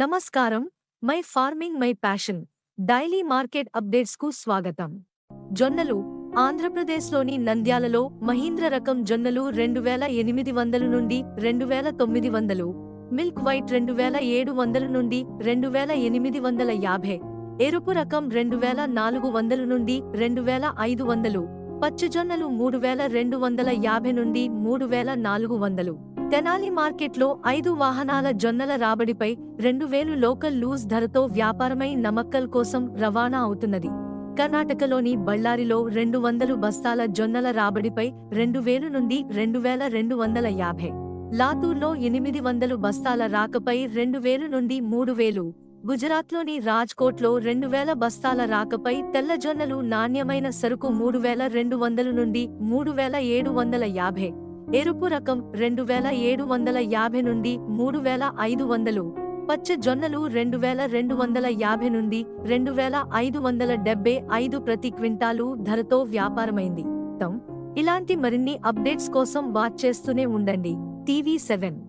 నమస్కారం. My farming my passion. Daily market అప్డేట్స్కు స్వాగతం. జొన్నలు ఆంధ్రప్రదేశ్లోని నంద్యాలలో మహీంద్ర రకం జొన్నలు రెండు వేల ఎనిమిది వందల నుండి రెండు వేల తొమ్మిది వందలు మిల్క్ వైట్ రెండు వేల ఏడు వందల నుండి రెండు వేల ఎనిమిది వందల యాభై ఎరుపు రకం రెండు వేల నాలుగు వందల నుండి రెండు వేల ఐదు వందలు పచ్చజొన్నలు మూడు వేల రెండు వందల యాభై నుండి మూడు వేల నాలుగు వందలు. తెనాలి మార్కెట్లో ఐదు వాహనాల జొన్నల రాబడిపై రెండు వేలు లోకల్ లూజ్ ధరతో వ్యాపారమై నమక్కల్ కోసం రవాణా అవుతున్నది. కర్ణాటకలోని బళ్ళారిలో రెండు వందలు బస్తాల జొన్నల రాబడిపై రెండు వేలు నుండి రెండు వేల రెండు వందల యాభై. లాతూర్లో ఎనిమిది వందలు బస్తాల రాకపై రెండు వేలు నుండి మూడు వేలు. గుజరాత్లోని రాజ్కోట్లో రెండు వేల బస్తాల రాకపై తెల్ల జొన్నలు నాణ్యమైన సరుకు మూడు వేల రెండు వందలు నుండి మూడు వేల ఏడు వందల యాభై. ఎరుపు రకం రెండు వేల ఏడు వందల యాభై నుండి మూడు వేల ఐదు వందలు. పచ్చ జొన్నలు రెండు వేల రెండు వందల యాభై నుండి రెండు వేల ఐదు వందల డెబ్బై ఐదు ప్రతి క్వింటాలు ధరతో వ్యాపారమైంది. ఇలాంటి మరిన్ని అప్డేట్స్ కోసం వాచ్ చేస్తూనే ఉండండి. TV seven.